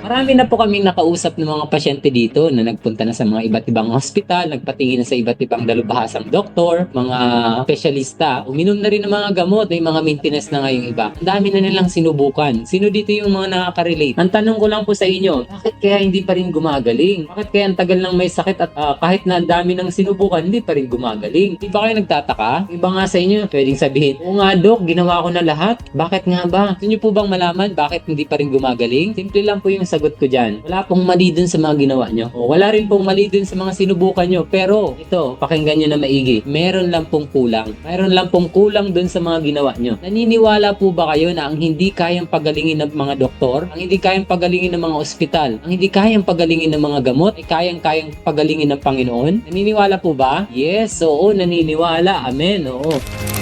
Marami na po kaming nakausap ng mga pasyente dito na nagpunta na sa mga iba't ibang hospital, nagpatingin na sa iba't ibang dalubhasang doktor, mga espesyalista, uminom na rin ng mga gamot, may mga maintenance na ngayong iba. Ang dami na nilang sinubukan. Sino dito yung mga nakaka-relate? Ang tanong ko lang po sa inyo, bakit kaya hindi pa rin gumagaling? Bakit kaya ang tagal nang may sakit at ah, kahit na ang dami ng sinubukan, hindi pa rin gumagaling? Di ba kayo nagtataka? Iba nga sa inyo, pwedeng sabihin, oo nga dok, ginawa ko na lahat. Bakit nga ba? Gusto niyo po bang malaman bakit hindi pa rin gumagaling? Simple lang po yung sagot ko dyan. Wala pong mali dun sa mga ginawa nyo. O, wala rin pong mali dun sa mga sinubukan nyo. Pero, ito, pakinggan nyo na maigi. Meron lang pong kulang. Meron lang pong kulang dun sa mga ginawa nyo. Naniniwala po ba kayo na ang hindi kayang pagalingin ng mga doktor, ang hindi kayang pagalingin ng mga ospital, ang hindi kayang pagalingin ng mga gamot, ay kayang-kayang pagalingin ng Panginoon? Naniniwala po ba? Yes, oo, naniniwala. Amen, oo.